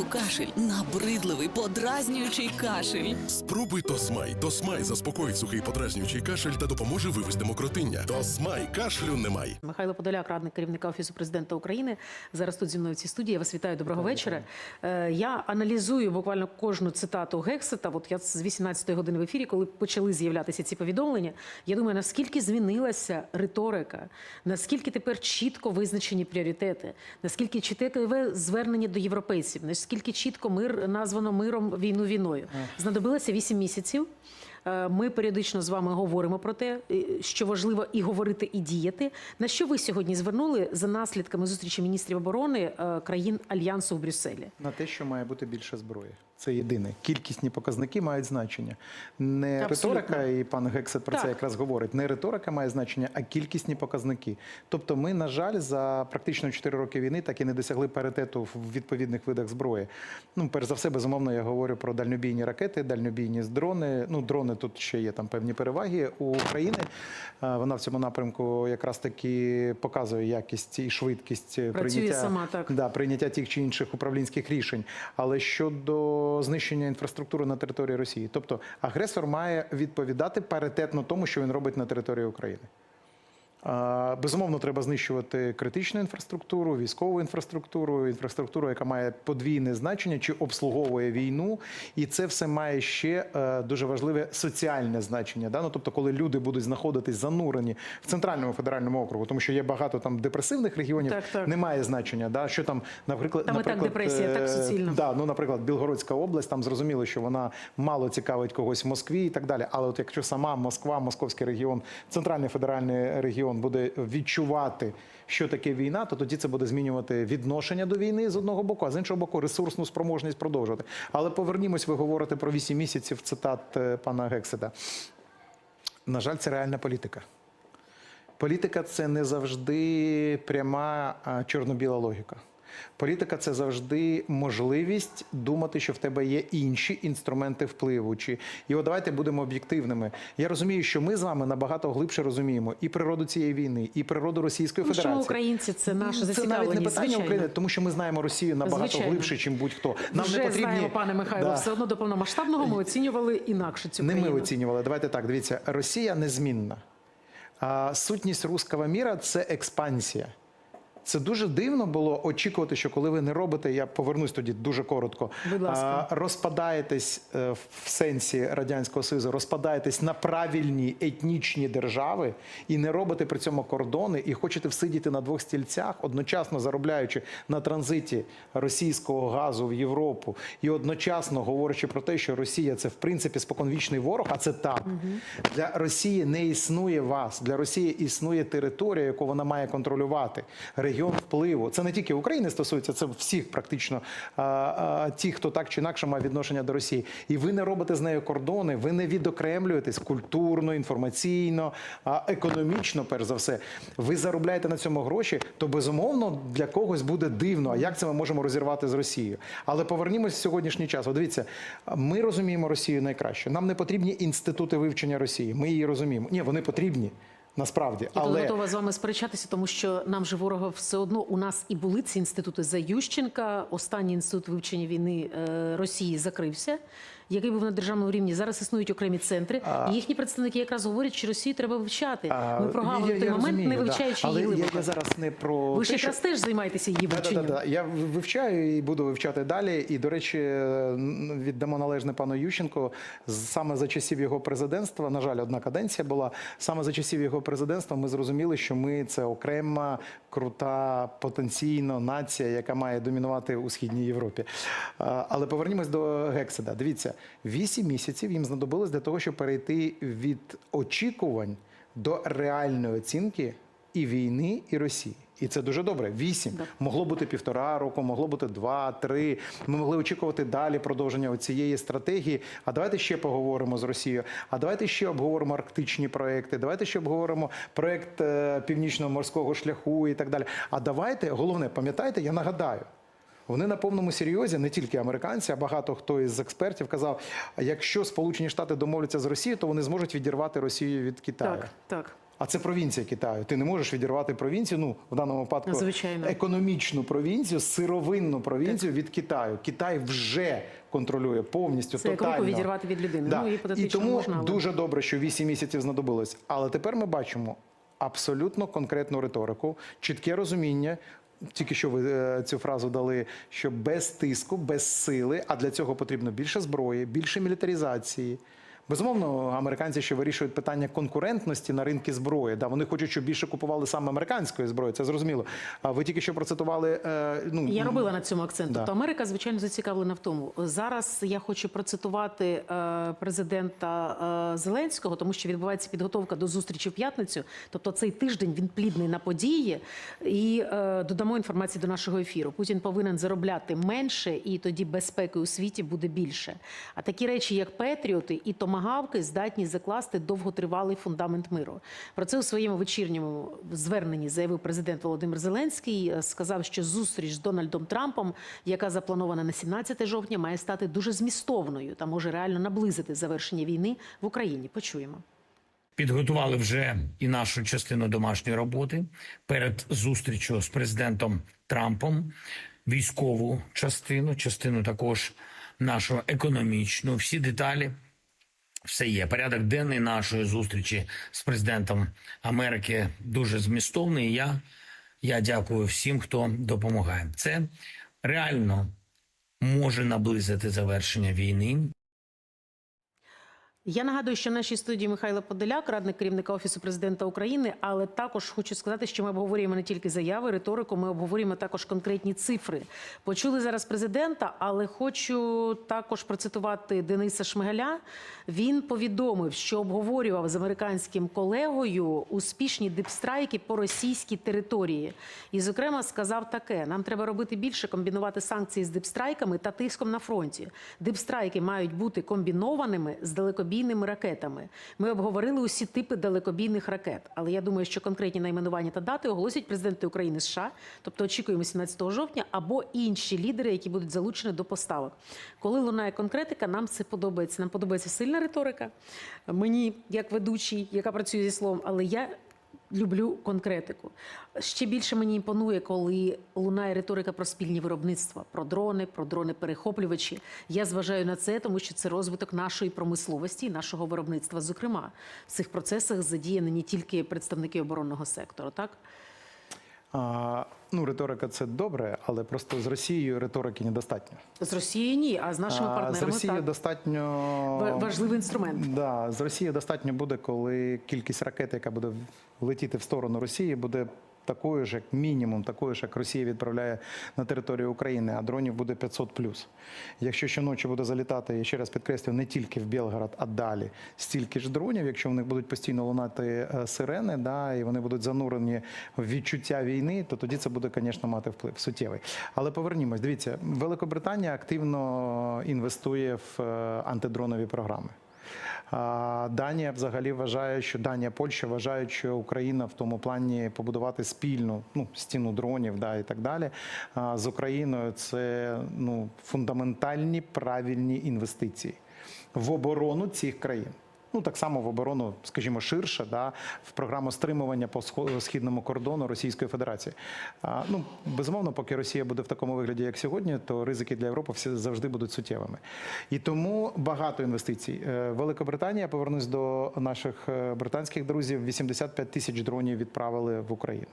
Знову кашель, набридливий, подразнюючий кашель. Спробуй Тосмай. Тосмай заспокоїть сухий подразнюючий кашель та допоможе вивести мокротиння. Тосмай кашлю немає. Михайло Подоляк, радник керівника офісу президента України. Зараз тут зі мною в цій студії. Я вас вітаю. Доброго вечора. Е, Я аналізую буквально кожну цитату Гексета. От я з 18-ї години в ефірі, коли почали з'являтися ці повідомлення. Я думаю, наскільки змінилася риторика, наскільки тепер чітко визначені пріоритети, наскільки чітке звернення до європейців, наскільки чітко мир названо миром війну війною. Знадобилося 8 місяців. Е, Ми періодично з вами говоримо про те, е, що важливо і говорити, і діяти. На що ви сьогодні звернули за наслідками зустрічі міністрів оборони е, країн альянсу в Брюсселі? На те, що має бути більше зброї. Це єдине. Кількісні показники мають значення. Не Абсолютно. риторика, і пан Гексет про Так. це якраз говорить. Не риторика має значення, а кількісні показники. Тобто, ми, на жаль, за практично 4 роки війни так і не досягли паритету в відповідних видах зброї. Ну, перш за все, безумовно, я говорю про дальнобійні ракети, дальнобійні дрони. Ну, дрони тут ще є там певні переваги у України. Вона в цьому напрямку якраз таки показує якість і швидкість Працює прийняття сама, так. Да, прийняття тих чи інших управлінських рішень. Але щодо знищення інфраструктури на території Росії, тобто агресор має відповідати паритетно тому, що він робить на території України. Безумовно, треба знищувати критичну інфраструктуру, військову інфраструктуру, інфраструктуру, яка має подвійне значення чи обслуговує війну, і це все має ще е, дуже важливе соціальне значення. Да? Ну, тобто, коли люди будуть знаходитись занурені в центральному федеральному округу, тому що є багато там депресивних регіонів, Так, так. немає значення. Да? Що там, наприклад, Там і так наприклад, депресія, так е, суцільна. Да, ну, наприклад, Білгородська область, там зрозуміло, що вона мало цікавить когось в Москві і так далі. Але от якщо сама Москва, Московський регіон, центральний федеральний регіон буде відчувати, що таке війна, то тоді це буде змінювати відношення до війни з одного боку, а з іншого боку, ресурсну спроможність продовжувати. Але повернімось, ви говорите про 8 місяців цитат е, пана Гексета. На жаль, це реальна політика. Політика це не завжди пряма чорно-біла логіка. Політика це завжди можливість думати, що в тебе є інші інструменти впливу. Чи і от давайте будемо об'єктивними. Я розумію, що ми з вами набагато глибше розуміємо і природу цієї війни, і природу Російської Ну, Федерації. ми, українці, це наша це навіть не питання звичайно. України, тому що ми знаємо Росію набагато Звичайно. глибше, чим будь-хто. Нам Вже не потрібні знаємо, пане Михайло, Да. все одно до повномасштабного ми оцінювали інакше цю Не ми оцінювали. Давайте так. Дивіться, Росія незмінна. А сутність руського міра це експансія. Це дуже дивно було очікувати, що коли ви не робите, я повернусь тоді дуже коротко. Будь ласка. розпадаєтесь е, в сенсі радянського союзу, розпадаєтесь на правильні етнічні держави і не робите при цьому кордони, і хочете всидіти на двох стільцях, одночасно заробляючи на транзиті російського газу в Європу, і одночасно говорячи про те, що Росія це в принципі споконвічний ворог, а це так. Для Росії не існує вас. Для Росії існує територія, яку вона має контролювати. Регіон впливу. Це не тільки України стосується, це всіх практично ті, хто так чи інакше має відношення до Росії. І ви не робите з нею кордони, ви не відокремлюєтесь культурно, інформаційно, економічно, перш за все. Ви заробляєте на цьому гроші, то безумовно для когось буде дивно. А як це ми можемо розірвати з Росією? Але повернімось в сьогоднішній час. От дивіться, ми розуміємо Росію найкраще. Нам не потрібні інститути вивчення Росії. Ми її розуміємо. Ні, вони потрібні. Насправді, Я але готова з вами сперечатися, тому що нам же ворога все одно у нас і були ці інститути за Ющенка. Останній інститут вивчення війни е, Росії закрився, який був на державному рівні. Зараз існують окремі центри. І їхні представники якраз говорять, що Росію треба вивчати. а, Ми прогавили той я момент, розумію, не да. вивчаючи Але її я, я зараз не про Ви ж що- якраз теж займаєтеся її Да, да, вивченням. да, да. Я вивчаю і буду вивчати далі. І, до речі, віддамо належне пану Ющенку. З- Саме за часів його президентства, на жаль, одна каденція була. Саме за часів його президентства ми зрозуміли, що ми це окрема, крута, потенційно нація, яка має домінувати у східній Європі. Але повернімось до Гекседа. Дивіться, вісім місяців їм знадобилось для того, щоб перейти від очікувань до реальної оцінки і війни, і Росії. І це дуже добре. Вісім Да. могло бути півтора року, могло бути два, три. Ми могли очікувати далі продовження цієї стратегії. А давайте ще поговоримо з Росією. А давайте ще обговоримо арктичні проекти. Давайте ще обговоримо проект е, північного морського шляху і так далі. А давайте головне, пам'ятаєте, я нагадаю. Вони на повному серйозі, не тільки американці, а багато хто із експертів казав: якщо Сполучені Штати домовляться з Росією, то вони зможуть відірвати Росію від Китаю. Так, так. А це провінція Китаю. Ти не можеш відірвати провінцію, ну в даному випадку Звичайно. економічну провінцію, сировинну провінцію від Китаю. Китай вже контролює повністю Це тотально. руку відірвати від людини. Да. Ну, і гіпотетично тому можна, але- дуже добре, що 8 місяців знадобилось. Але тепер ми бачимо абсолютно конкретну риторику, чітке розуміння. Тільки що ви е, цю фразу дали, що без тиску, без сили, а для цього потрібно більше зброї, більше мілітаризації. Безумовно, американці ще вирішують питання конкурентності на ринку зброї. Да, вони хочуть, щоб більше купували саме американської зброї. Це зрозуміло. А ви тільки що процитували. Е, ну Я робила на цьому акцент. Да. Тобто Америка, звичайно, зацікавлена в тому. Зараз я хочу процитувати е, президента е, Зеленського, тому що відбувається підготовка до зустрічі в п'ятницю. Тобто цей тиждень він плідний на події. І е, додамо інформацію до нашого ефіру. Путін повинен заробляти менше, і тоді безпеки у світі буде більше. А такі речі, як Петріоти і томагавки, здатні закласти довготривалий фундамент миру. Про це у своєму вечірньому зверненні заявив президент Володимир Зеленський. Е, Сказав, що зустріч з Дональдом Трампом, яка запланована на 17 жовтня, має стати дуже змістовною та може реально наблизити завершення війни в Україні. Почуємо. Підготували вже і нашу частину домашньої роботи перед зустрічю з президентом Трампом, військову частину, частину також нашу економічну. Всі деталі все є. Порядок денний нашої зустрічі з президентом Америки дуже змістовний. Я, я дякую всім, хто допомагає. Це реально може наблизити завершення війни. Я нагадую, що в нашій студії Михайло Подоляк, радник керівника офісу президента України. Але також хочу сказати, що ми обговорюємо не тільки заяви, риторику, ми обговорюємо також конкретні цифри. Почули зараз президента, але хочу також процитувати Дениса Шмигаля. Він повідомив, що обговорював з американським колегою успішні дипстрайки по російській території. І, зокрема, сказав таке: нам треба робити більше, комбінувати санкції з дипстрайками та тиском на фронті. Дипстрайки мають бути комбінованими з далекобійними ракетами. Ми обговорили усі типи далекобійних ракет. Але я думаю, що конкретні найменування та дати оголосять президенти України США, тобто очікуємо 17 жовтня, або інші лідери, які будуть залучені до поставок. Коли лунає конкретика, нам це подобається. Нам подобається сильна риторика. Мені, як ведучий, яка працює зі словом, але я. Люблю конкретику. Ще більше мені імпонує, коли лунає риторика про спільні виробництва, про дрони, про дрони-перехоплювачі. Я зважаю на це, тому що це розвиток нашої промисловості і нашого виробництва. Зокрема, в цих процесах задіяні не тільки представники оборонного сектору, так А, ну, риторика це добре, але просто з Росією риторики недостатньо. з Росією ні, а з нашими А, з партнерами Росією так. достатньо Ва- важливий інструмент. Да, з Росією достатньо буде, коли кількість ракет, яка буде летіти в сторону Росії, буде такою ж, як мінімум, такою ж, як Росія відправляє на територію України, а дронів буде 500 плюс. Якщо щоночі буде залітати, я ще раз підкреслюю, не тільки в Білгород, а далі стільки ж дронів, якщо в них будуть постійно лунати е, сирени, да, і вони будуть занурені в відчуття війни, то тоді це буде, звісно, мати вплив суттєвий. Але повернімось. Дивіться, Великобританія активно інвестує в е, антидронові програми. Данія взагалі вважає, що Данія, Польща вважають, що Україна в тому плані побудувати спільну ну, стіну дронів, да, і так далі. З Україною це ну, фундаментальні правильні інвестиції в оборону цих країн. Ну так само в оборону, скажімо, ширше, да, в програму стримування по східному кордону Російської Федерації. А, ну безумовно, поки Росія буде в такому вигляді, як сьогодні, то ризики для Європи всі завжди будуть суттєвими. І тому багато інвестицій. Е, Великобританія, повернусь до наших е, британських друзів, 85 тисяч дронів відправили в Україну.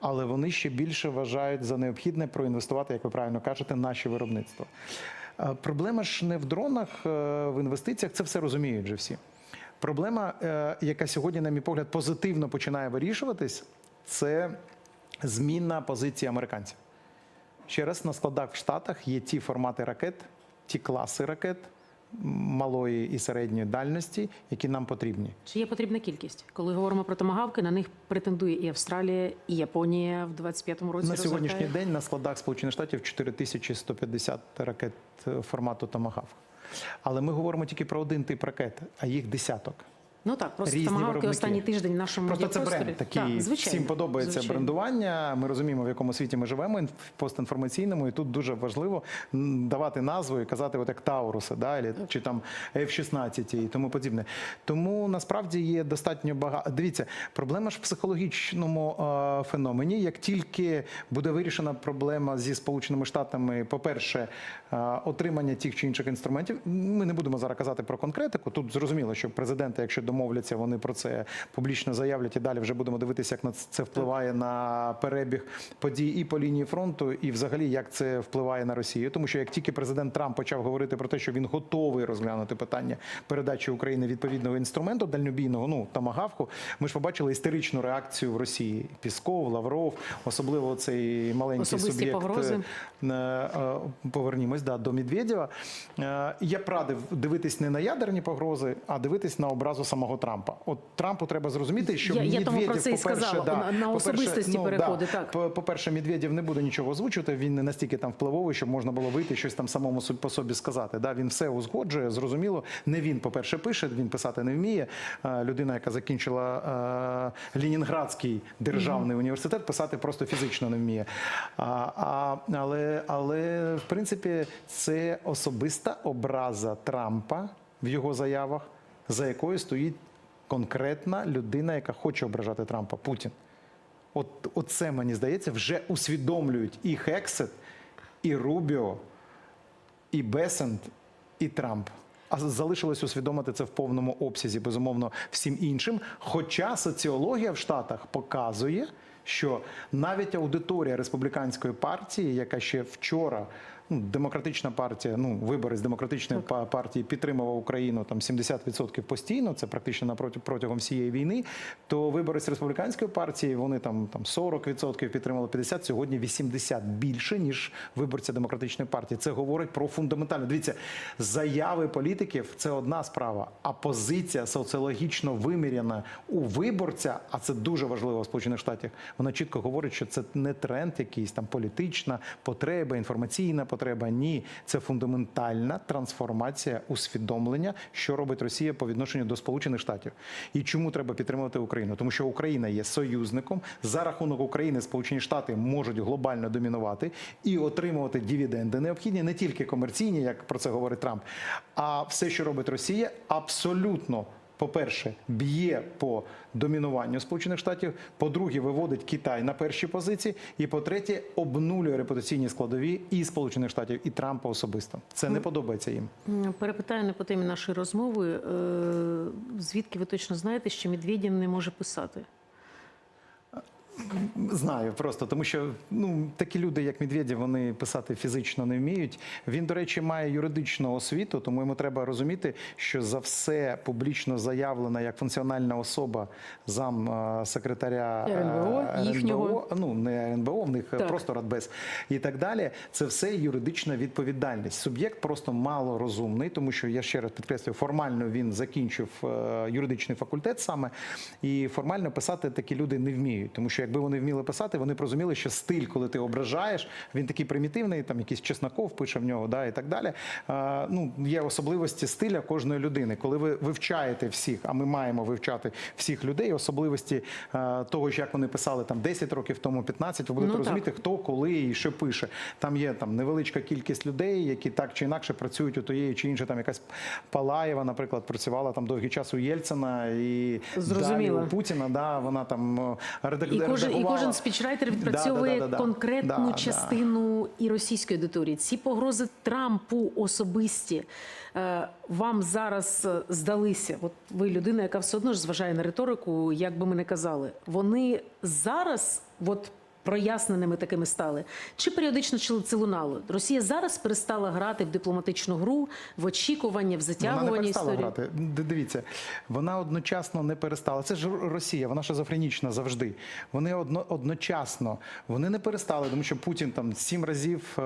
Але вони ще більше вважають за необхідне проінвестувати, як ви правильно кажете, наші виробництво. Е, Проблема ж не в дронах, в інвестиціях, це все розуміють вже всі. Проблема, е, яка сьогодні, на мій погляд, позитивно починає вирішуватись, це зміна позиції американців. Ще раз на складах в Штатах є ті формати ракет, ті класи ракет малої і середньої дальності, які нам потрібні. Чи є потрібна кількість? Коли говоримо про томагавки, на них претендує і Австралія, і Японія в 25-му році. На сьогоднішній розгортає. день на складах Сполучених Штатів 4150 ракет е, формату Томагавк. Але ми говоримо тільки про один тип ракет, а їх десяток. Ну так, просто Різні тамагавки виробники. останній тиждень в нашому Просто це бренд такий. Так, звичайно, Всім подобається звичайно. брендування. Ми розуміємо, в якому світі ми живемо, інф- постінформаційному, і тут дуже важливо давати назву і казати, от як Тауруси, да, чи там F-16 і тому подібне. Тому насправді є достатньо багато. Дивіться, проблема ж в психологічному е, феномені. Як тільки буде вирішена проблема зі Сполученими Штатами, по-перше, е, отримання тих чи інших інструментів. Ми не будемо зараз казати про конкретику. Тут зрозуміло, що президенти, якщо домовляться, вони про це публічно заявлять і далі вже будемо дивитися, як на це впливає на перебіг подій і по лінії фронту, і взагалі як це впливає на Росію. Тому що як тільки президент Трамп почав говорити про те, що він готовий розглянути питання передачі України відповідного інструменту дальнобійного, ну тамагавку, ми ж побачили істеричну реакцію в Росії. Пісков, Лавров, особливо цей маленький Особисті суб'єкт. погрози. е, е, Повернімось да, до Медведєва. Е, Я б радив дивитись не на ядерні погрози, а дивитись на образу самого Трампа. От Трампу треба зрозуміти, що Я- я тому про це і сказала, да, на- на особистості ну, переходи, да, так. по- По-перше, Медведєв не буде нічого озвучувати. Він не настільки там впливовий, щоб можна було вийти щось там самому по собі сказати. Да, він все узгоджує, зрозуміло. Не він, по-перше, пише, він писати не вміє. Людина, яка закінчила Ленінградський державний університет, писати просто фізично не вміє. А, а, але, але, в принципі, це особиста образа Трампа в його заявах, за якою стоїть конкретна людина, яка хоче ображати Трампа Путін. От, оце, мені здається, вже усвідомлюють і Хексет, і Рубіо, і Бесент, і Трамп. А залишилось усвідомити це в повному обсязі, безумовно, всім іншим. Хоча соціологія в Штатах показує, що навіть аудиторія республіканської партії, яка ще вчора. Ну, демократична партія, ну вибори з демократичної па- партії підтримував Україну там 70% постійно. Це практично напроти протягом всієї війни. То вибори з республіканської партії вони там там 40% підтримали 50%, сьогодні 80% більше ніж виборця демократичної партії. Це говорить про фундаментальне. Дивіться, заяви політиків це одна справа, а позиція соціологічно виміряна у виборця. А це дуже важливо в Сполучених Штатах. Вона чітко говорить, що це не тренд, якийсь там політична потреба, інформаційна потреба. Ні, це фундаментальна трансформація усвідомлення, що робить Росія по відношенню до Сполучених Штатів. І чому треба підтримувати Україну? Тому що Україна є союзником. За рахунок України Сполучені Штати можуть глобально домінувати і отримувати дивіденди необхідні не тільки комерційні, як про це говорить Трамп, а все, що робить Росія, абсолютно. По-перше, б'є по домінуванню Сполучених Штатів. По-друге, виводить Китай на перші позиції. І по-третє, обнулює репутаційні складові і Сполучених Штатів, і Трампа особисто. Це не подобається їм. Перепитаю не по темі нашої розмови. Е, Звідки ви точно знаєте, що Медведєв не може писати? Знаю просто, тому що ну такі люди, як Медведєв, вони писати фізично не вміють. Він, до речі, має юридичну освіту, тому йому треба розуміти, що за все публічно заявлена як функціональна особа зам е, секретаря е, РНБО, їхнього. РНБО, ну не РНБО, в них Так. просто Радбез і так далі. Це все юридична відповідальність. Суб'єкт просто мало розумний, тому що я ще раз підкреслюю, формально він закінчив е, юридичний факультет саме, і формально писати такі люди не вміють, тому що якби вони вміли писати, вони б розуміли, що стиль, коли ти ображаєш, він такий примітивний, там якийсь Чесноков пише в нього, да, і так далі. Е, ну, є особливості стиля кожної людини. Коли ви вивчаєте всіх, а ми маємо вивчати всіх людей, особливості е, того, як вони писали там 10 років тому, 15, ви будете Ну, так. розуміти, хто коли і що пише. Там є там невеличка кількість людей, які так чи інакше працюють у тієї чи іншої. Там якась Палаєва, наприклад, працювала там довгий час у Єльцина і Зрозуміло. далі у Путіна. Да, вона там е, редак... І кожен, і кожен спічрайтер відпрацьовує да, да, да, да. конкретну Да, да. частину і російської аудиторії. Ці погрози Трампу особисті е, вам зараз е, здалися. От ви людина, яка все одно ж зважає на риторику, як би ми не казали. Вони зараз, от. Проясненими такими стали чи періодично це лунало? Росія зараз перестала грати в дипломатичну гру, в очікування, в Вона не затягування перестала історії. грати. Дивіться, вона одночасно не перестала. Це ж Росія, вона шизофренічна завжди. Вони одно, одночасно вони не перестали, тому що Путін там сім разів е,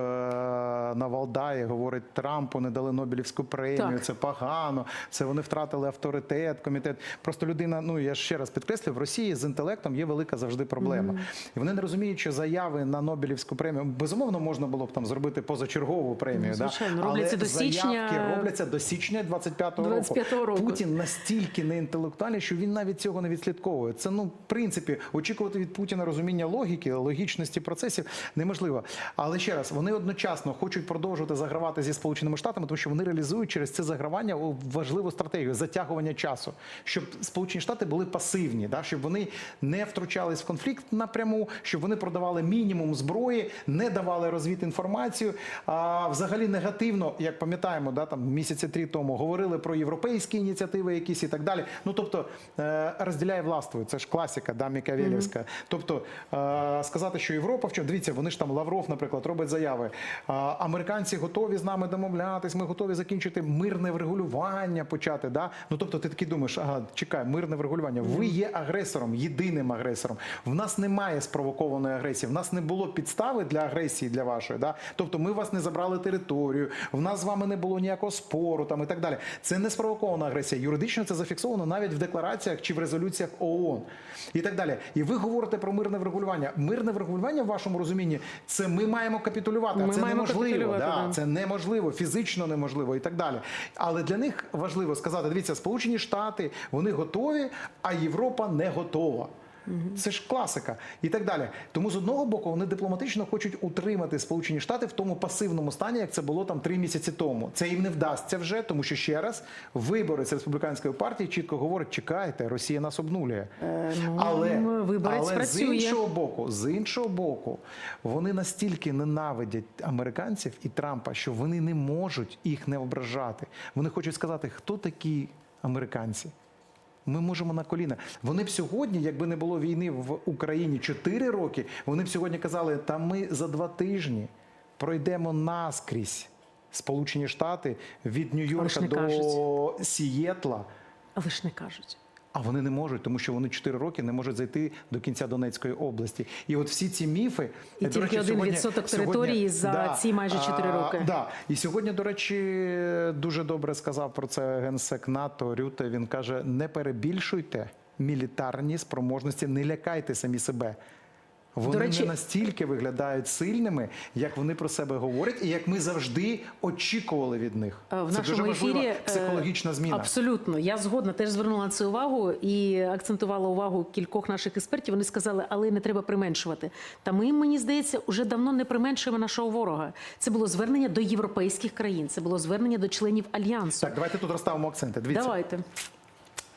на Валдаї говорить Трампу, не дали Нобелівську премію. Так. Це погано. Це вони втратили авторитет, комітет. Просто людина. Ну я ще раз підкреслюю, в Росії з інтелектом є велика завжди проблема, і вони не розуміють. Розуміють, заяви на Нобелівську премію безумовно можна було б там зробити позачергову премію. Ну, звичайно, да? робляться Але до січня- заявки робляться до січня 25-го року. 25-го року. Путін настільки неінтелектуальний, що він навіть цього не відслідковує. Це ну, в принципі, очікувати від Путіна розуміння логіки, логічності процесів неможливо. Але ще раз, вони одночасно хочуть продовжувати загравати зі Сполученими Штатами, тому що вони реалізують через це загравання важливу стратегію затягування часу, щоб Сполучені Штати були пасивні, да? щоб вони не втручались в конфлікт напряму, щоб вони продавали мінімум зброї, не давали розвідінформацію. А взагалі негативно, як пам'ятаємо, да, там місяці три тому говорили про європейські ініціативи, якісь і так далі. Ну тобто е, розділяє властвує. Це ж класика, да, Мікавелівська. Тобто е, сказати, що Європа в чому дивіться, вони ж там Лавров, наприклад, робить заяви. Американці готові з нами домовлятись, ми готові закінчити мирне врегулювання почати. Да? Ну тобто, ти такий думаєш, ага, чекай, мирне врегулювання. Ви є агресором, єдиним агресором. В нас немає спровокованої агресії, в нас не було підстави для агресії для вашої. Да? Тобто, ми вас не забрали територію, в нас з вами не було ніякого спору там і так далі. Це не спровокована агресія. Юридично це зафіксовано навіть в деклараціях чи в резолюціях ООН і так далі. І ви говорите про мирне врегулювання. Мирне врегулювання в вашому розумінні це ми маємо капітулювати. Ми а це маємо неможливо. капітулювати, Да, да. Це неможливо, фізично неможливо і так далі. Але для них важливо сказати: дивіться, Сполучені Штати вони готові, а Європа не готова. Це ж класика і так далі. Тому з одного боку вони дипломатично хочуть утримати Сполучені Штати в тому пасивному стані, як це було там три місяці тому. Це їм не вдасться вже, тому що ще раз виборець республіканської партії чітко говорить: чекайте, Росія нас обнулює. ну, але але з іншого боку, з іншого боку, вони настільки ненавидять американців і Трампа, що вони не можуть їх не ображати. Вони хочуть сказати, хто такі американці. Ми можемо на коліна. Вони б сьогодні, якби не було війни в Україні 4 роки, вони б сьогодні казали, та ми за два тижні пройдемо наскрізь Сполучені Штати від Нью-Йорка до до Сієтла. Але ж не кажуть. А вони не можуть, тому що вони 4 роки не можуть зайти до кінця Донецької області. І от всі ці міфи І до тільки речі, один сьогодні- відсоток сьогодні- території за ці майже чотири а, роки. Да. І сьогодні, до речі, дуже добре сказав про це генсек НАТО Рюте. Він каже: не перебільшуйте мілітарні спроможності, не лякайте самі себе. Вони речі- не настільки виглядають сильними, як вони про себе говорять, і як ми завжди очікували від них. Е, В це нашому дуже важлива ефірі е, психологічна зміна. Абсолютно, я згодна теж звернула на це увагу і акцентувала увагу кількох наших експертів. Вони сказали, але не треба применшувати. Та ми, мені здається, уже давно не применшуємо нашого ворога. Це було звернення до європейських країн, це було звернення до членів альянсу. Так, давайте тут розставимо акценти. Дивіться, Давайте.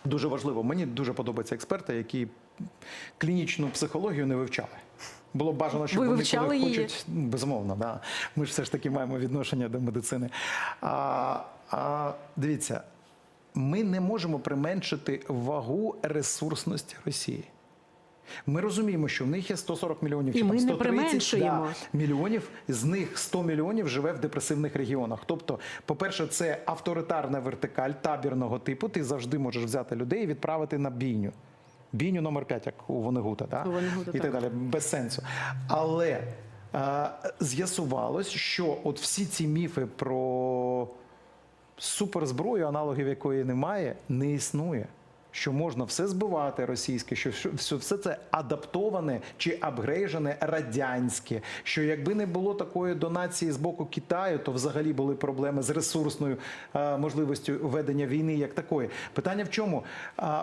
дуже важливо. Мені дуже подобаються експерти, які клінічну психологію не вивчали. Було б бажано, щоб Ви вони коли її? хочуть ну, безумовно. Да. Ми ж все ж таки маємо відношення до медицини. А, а, дивіться, ми не можемо применшити вагу ресурсності Росії. Ми розуміємо, що в них є 140 мільйонів чи ми там не 130 применшуємо. Да, мільйонів. З них 100 мільйонів живе в депресивних регіонах. Тобто, по-перше, це авторитарна вертикаль табірного типу. Ти завжди можеш взяти людей і відправити на бійню. Бійню номер 5, як у Вонегута, да? У Вонегута, і так так. далі, без сенсу. Але е, з'ясувалось, що от всі ці міфи про суперзброю, аналогів якої немає, не існує. Що можна все збивати російське, що все- це адаптоване чи апгрейжене радянське. Що якби не було такої донації з боку Китаю, то взагалі були проблеми з ресурсною е, можливістю ведення війни як такої. Питання в чому?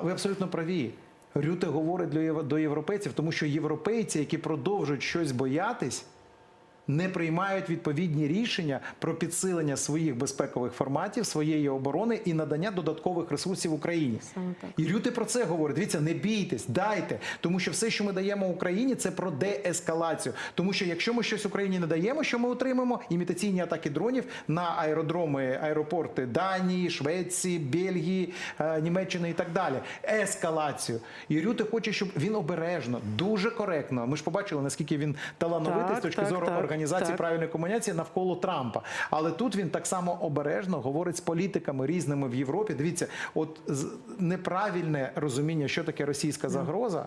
Ви абсолютно праві. Рюте говорить до європейців, тому що європейці, які продовжують щось боятись, не приймають відповідні рішення про підсилення своїх безпекових форматів, своєї оборони і надання додаткових ресурсів Україні. І Рюти про це говорить. Дивіться, не бійтесь, дайте, тому що все, що ми даємо Україні, це про деескалацію. Тому що якщо ми щось Україні не даємо, що ми отримаємо? Імітаційні атаки дронів на аеродроми, аеропорти Данії, Швеції, Бельгії, е, Німеччини і так далі. Ескалацію. І Рюти хоче, щоб він обережно, дуже коректно. Ми ж побачили, наскільки він талановитий Так, з точки так, зору так, організації так. правильної комунікації навколо Трампа. Але тут він так само обережно говорить з політиками різними в Європі. Дивіться, от неправильне розуміння, що таке російська загроза.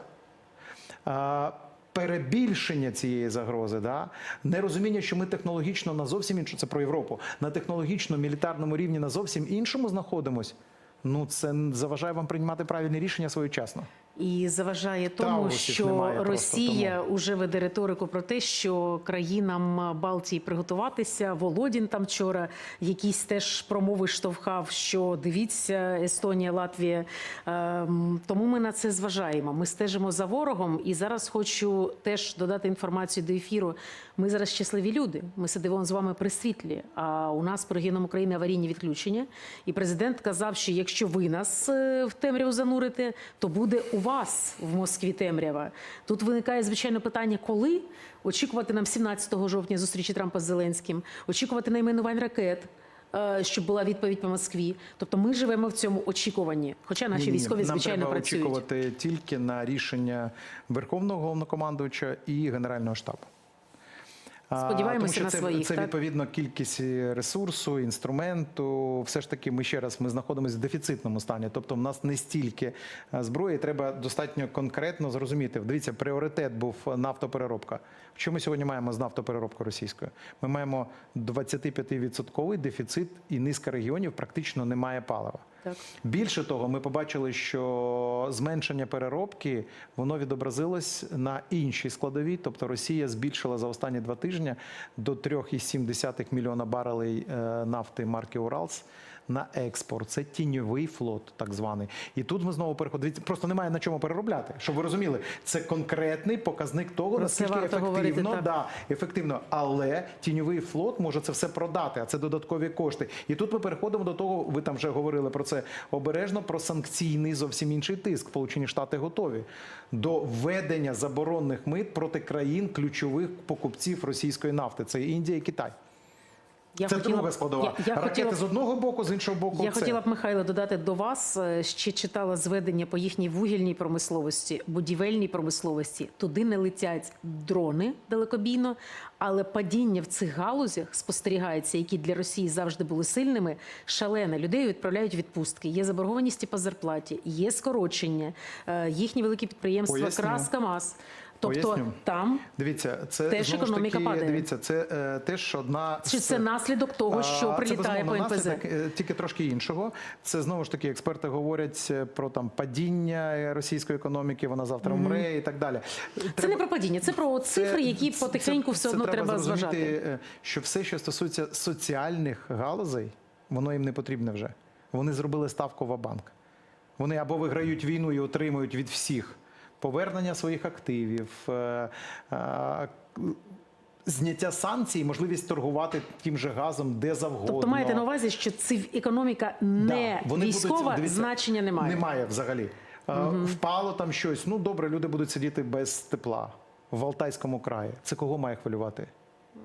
а, Перебільшення цієї загрози, да? нерозуміння, що ми технологічно на зовсім іншому, це про Європу, на технологічно-мілітарному рівні на зовсім іншому знаходимось. Ну, це заважає вам приймати правильні рішення своєчасно. І заважає тому, що немає просто Росія вже веде риторику про те, що країнам Балтії приготуватися. Володін там вчора якісь теж промови штовхав, що дивіться, Естонія, Латвія. Ем, Тому ми на це зважаємо. Ми стежимо за ворогом. І зараз хочу теж додати інформацію до ефіру. Ми зараз щасливі люди. Ми сидимо з вами при світлі. А у нас по регіонам України аварійні відключення. І президент казав, що якщо ви нас е, в темряву занурите, то буде у вас в Москві темрява. Тут виникає звичайно питання, коли очікувати нам 17 жовтня зустрічі Трампа з Зеленським, очікувати найменувань ракет. е, Щоб була відповідь по Москві, тобто ми живемо в цьому очікуванні. Хоча наші Ні-ні-ні. військові Нам звичайно треба працюють. очікувати тільки на рішення Верховного головнокомандувача і Генерального штабу. Сподіваємося тому що на це, своїх, Це так? відповідно кількість ресурсу, інструменту. Все ж таки, ми ще раз ми знаходимося в дефіцитному стані. Тобто, в нас не стільки е, зброї. Треба достатньо конкретно зрозуміти. Дивіться, пріоритет був нафтопереробка. Що ми сьогодні маємо з нафтопереробкою російською? Ми маємо 25% дефіцит і низка регіонів практично немає палива. Більше того, ми побачили, що зменшення переробки воно відобразилось на іншій складовій. Тобто Росія збільшила за останні два тижні до 3,7 мільйона барелей е, нафти марки Уралс. На експорт це тіньовий флот, так званий, і тут ми знову переходимо. Просто немає на чому переробляти. Щоб ви розуміли, це конкретний показник того, Про наскільки ефективно, говорити, да, ефективно. Але тіньовий флот може це все продати, а це додаткові кошти. І тут ми переходимо до того. Ви там вже говорили про це обережно. Про санкційний зовсім інший тиск. Сполучені Штати готові до введення заборонних мит проти країн ключових покупців російської нафти. Це Індія і Китай. Я це хотіла друга складова. Я, я Ракети хотіла з одного боку, з іншого боку. Я це. хотіла б Михайло додати до вас. е, Ще читала зведення по їхній вугільній промисловості, будівельній промисловості. Туди не летять дрони далекобійно, але падіння в цих галузях спостерігається, які для Росії завжди були сильними. Шалене людей відправляють відпустки. Є заборгованість по зарплаті, є скорочення. Е, Їхні великі підприємства Поясню. Крас Камаз. Тобто Поясню. там Дивіться, це Теж знову ж економіка таки, падає. Дивіться, це е, теж одна чи з- це наслідок того, що А, прилітає по безумовно, МПЗ? наслідок, е, тільки трошки іншого. Це знову ж таки експерти говорять е, про там падіння російської економіки, вона завтра вмре і так далі. Це не про падіння, це про цифри, які потихеньку все одно треба зрозуміти, зважати. е, Що все, що стосується соціальних галузей, воно їм не потрібне вже. Вони зробили ставку в банк. Вони або виграють війну і отримують від всіх повернення своїх активів. е, е, Зняття санкцій, можливість торгувати тим же газом де завгодно. Тобто маєте на увазі, що цив економіка не Да, військова, будуть, дивіться, значення немає. Немає взагалі. Угу. Впало там щось. Ну добре, люди будуть сидіти без тепла в Алтайському краї. Це кого має хвилювати?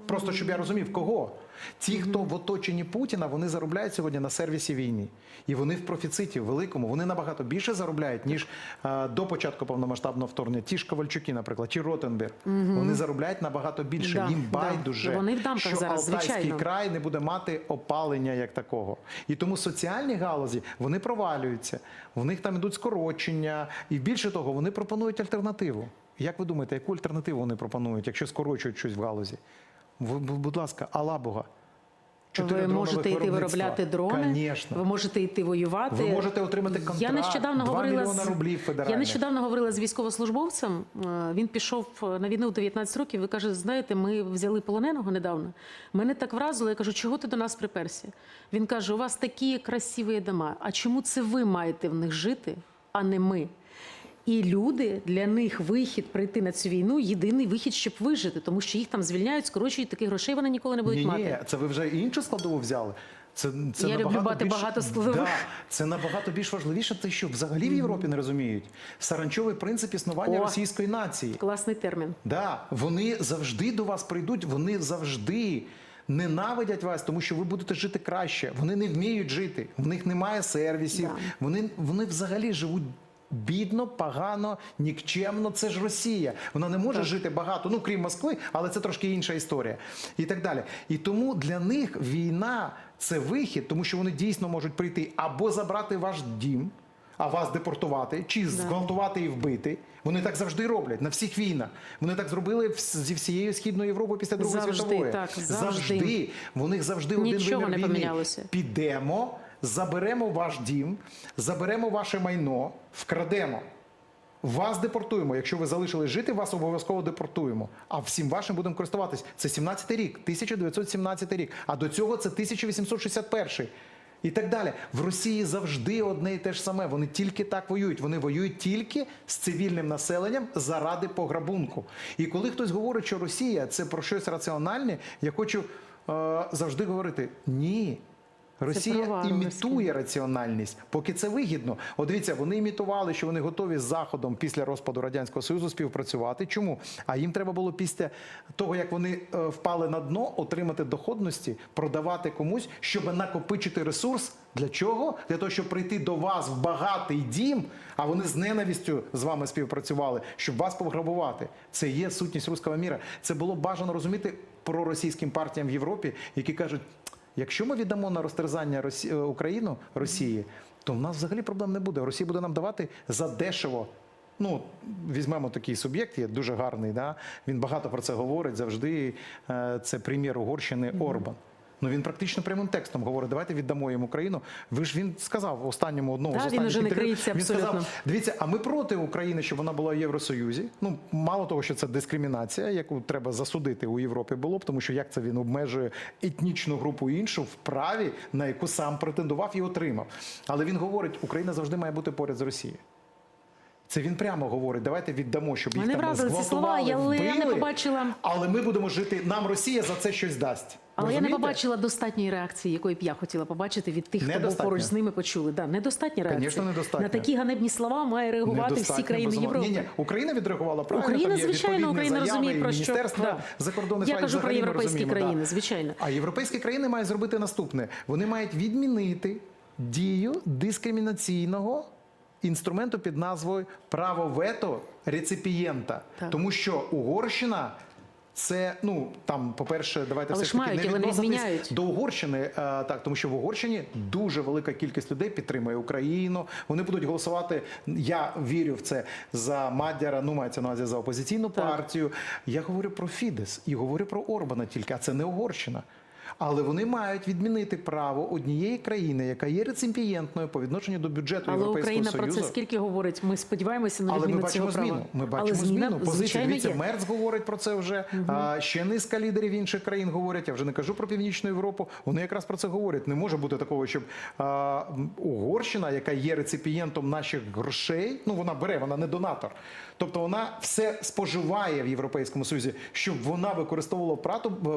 Просто щоб я розумів, кого? Ті, хто в оточенні Путіна, вони заробляють сьогодні на сервісі війни. І вони в профіциті великому, вони набагато більше заробляють, ніж е, до початку повномасштабного вторгнення. Ті ж Ковальчуки, наприклад, чи Ротенберг. Вони заробляють набагато більше. Да, Їм да. байдуже, Вони в що зараз, Алтайський звичайно. край не буде мати опалення як такого. І тому соціальні галузі вони провалюються, в них там ідуть скорочення, і більше того, вони пропонують альтернативу. Як ви думаєте, яку альтернативу вони пропонують, якщо скорочують щось в галузі? Будь ласка, Алла Бога. Ви можете йти виробляти дрони, Конечно. ви можете йти воювати. Ви можете отримати контракт, Я нещодавно 2 говорила з рублів я нещодавно говорила з військовослужбовцем. Е, Він пішов на війну в 19 років. і каже: знаєте, ми взяли полоненого недавно. Мене так вразило. Я кажу, чого ти до нас приперся? Він каже: у вас такі красиві дома. А чому це ви маєте в них жити, а не ми? І люди для них вихід прийти на цю війну єдиний вихід, щоб вижити, тому що їх там звільняють, скорочують таких грошей. Вони ніколи не будуть Ні, мати. ні, це ви вже іншу складову взяли. Це, це Я люблю більш, багато складових. Да, це набагато більш важливіше, те, що взагалі в Європі не розуміють. Саранчовий принцип існування О. російської нації. Класний термін. Да, вони завжди до вас прийдуть, вони завжди ненавидять вас, тому що ви будете жити краще. Вони не вміють жити, в них немає сервісів, Да. вони, вони взагалі живуть. Бідно, погано, нікчемно. Це ж Росія. Вона не може жити багато, ну крім Москви, але це трошки інша історія. І так далі. І тому для них війна це вихід, тому що вони дійсно можуть прийти або забрати ваш дім, а вас депортувати, чи зґвалтувати і вбити. Вони так завжди роблять на всіх війнах. Вони так зробили зі всією східною Європою після Другої Завжди, світової. так, завжди. завжди. В них завжди один Нічого вимір не війни. Підемо, заберемо ваш дім, заберемо ваше майно, вкрадемо. Вас депортуємо. Якщо ви залишились жити, вас обов'язково депортуємо. А всім вашим будемо користуватись. Це 17-й рік, 1917 рік. А до цього це 1861. І так далі. В Росії завжди одне і те ж саме. Вони тільки так воюють. Вони воюють тільки з цивільним населенням заради пограбунку. І коли хтось говорить, що Росія це про щось раціональне, я хочу е, завжди говорити: ні. Росія про імітує раціональність, поки це вигідно. От дивіться, вони імітували, що вони готові з Заходом після розпаду Радянського Союзу співпрацювати. Чому? А їм треба було після того, як вони е, впали на дно, отримати доходності, продавати комусь, щоб накопичити ресурс. Для чого? Для того, щоб прийти до вас в багатий дім, а вони з ненавистю з вами співпрацювали, щоб вас пограбувати. Це є сутність руського міра. Це було бажано розуміти проросійським партіям в Європі, які кажуть. Якщо ми віддамо на розтерзання Росі... е, Україну Росії, то в нас взагалі проблем не буде. Росія буде нам давати задешево. Ну, візьмемо такий суб'єкт, є дуже гарний. Да? Він багато про це говорить завжди. Е, Це прем'єр Угорщини Орбан. Ну він практично прямим текстом говорить: давайте віддамо їм Україну. Ви ж він сказав в останньому одному Та, з він останніх уже не криється Він сказав: дивіться, а ми проти України, щоб вона була в Євросоюзі. Ну мало того, що це дискримінація, яку треба засудити у Європі було б, тому що як це він обмежує етнічну групу іншу в праві, на яку сам претендував і отримав. Але він говорить, Україна завжди має бути поряд з Росією. Це він прямо говорить. Давайте віддамо, щоб їх Мене там вразили ці слова, зґвалтували, але я не вбили, побачила- Але ми будемо жити. Нам Росія за це щось дасть. Але я не Розумієте? побачила достатньої реакції, якої б я хотіла побачити від тих, хто був Недостатньо. поруч з ними почули. Да, недостатня реакція. Конечно, недостатньо. На такі ганебні слова має реагувати всі Недостатньо, країни безумовно. Європи. Ні, ні, Україна відреагувала правильно. Україна, там є звичайно, відповідні Україна заяви, розуміє, і про що- Міністерства да. закордонних Я справ кажу про взагалі ми європейські розуміємо, країни, звичайно. А європейські країни мають зробити наступне: вони мають відмінити дію дискримінаційного. Інструменту під назвою право вето реципієнта, Так. тому що Угорщина це ну там, по-перше, давайте Але все ж таки не відноситись до Угорщини, е, так тому що в Угорщині дуже велика кількість людей підтримує Україну. Вони будуть голосувати. Я вірю в це за Мадяра. Ну мається на увазі за опозиційну Так. партію. Я говорю про Фідес і говорю про Орбана тільки, а це не Угорщина. Але вони мають відмінити право однієї країни, яка є реципієнтною по відношенню до бюджету Але Європейського Україна Союзу. про це скільки говорить? Ми сподіваємося на Але ми відміну бачимо цього права. зміну. Ми Але бачимо зміна, зміну. Позицію. звичайно, Дивіться. Мерц говорить про це вже. А, ще низка лідерів інших країн говорять. Я вже не кажу про північну Європу. Вони якраз про це говорять. Не може бути такого, щоб а, Угорщина, яка є реципієнтом наших грошей, ну вона бере, вона не донатор. Тобто вона все споживає в Європейському Союзі, щоб вона використовувала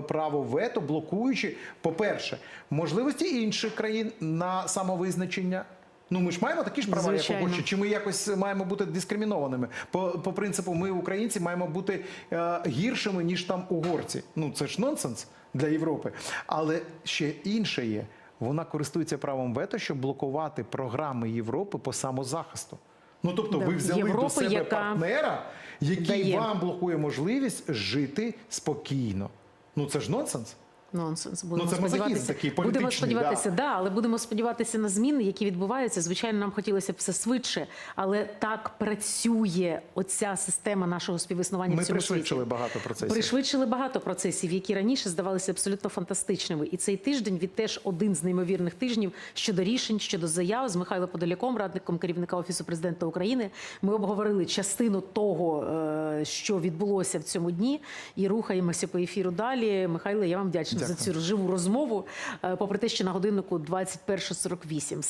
право вето, блокуючи, по-перше, можливості інших країн на самовизначення. Ну, ми ж маємо такі ж права, як Звичайно. Чи ми якось маємо бути дискримінованими? По, по принципу, ми, українці, маємо бути е, гіршими, ніж там угорці. Ну це ж нонсенс для Європи. Але ще інше є. Вона користується правом вето, щоб блокувати програми Європи по самозахисту. Ну тобто, Да. ви взяли Європи, до себе яка партнера, який дає. вам блокує можливість жити спокійно. Ну це ж нонсенс. Нонсенс. Будемо це мазохізм сподіватися. такий будемо сподіватися, да. але будемо сподіватися на зміни, які відбуваються. Звичайно, нам хотілося б все швидше, але так працює оця система нашого співіснування Ми в цьому пришвидшили світі. багато процесів. Пришвидшили багато процесів, які раніше здавалися абсолютно фантастичними. І цей тиждень від теж один з неймовірних тижнів щодо рішень, щодо заяв з Михайлом Подоляком, радником керівника офісу президента України. Ми обговорили частину того, е, що відбулося в цьому дні, і рухаємося по ефіру далі. Михайло, я вам вдячна за цю живу розмову. е, Попри те, що на годиннику 21.48.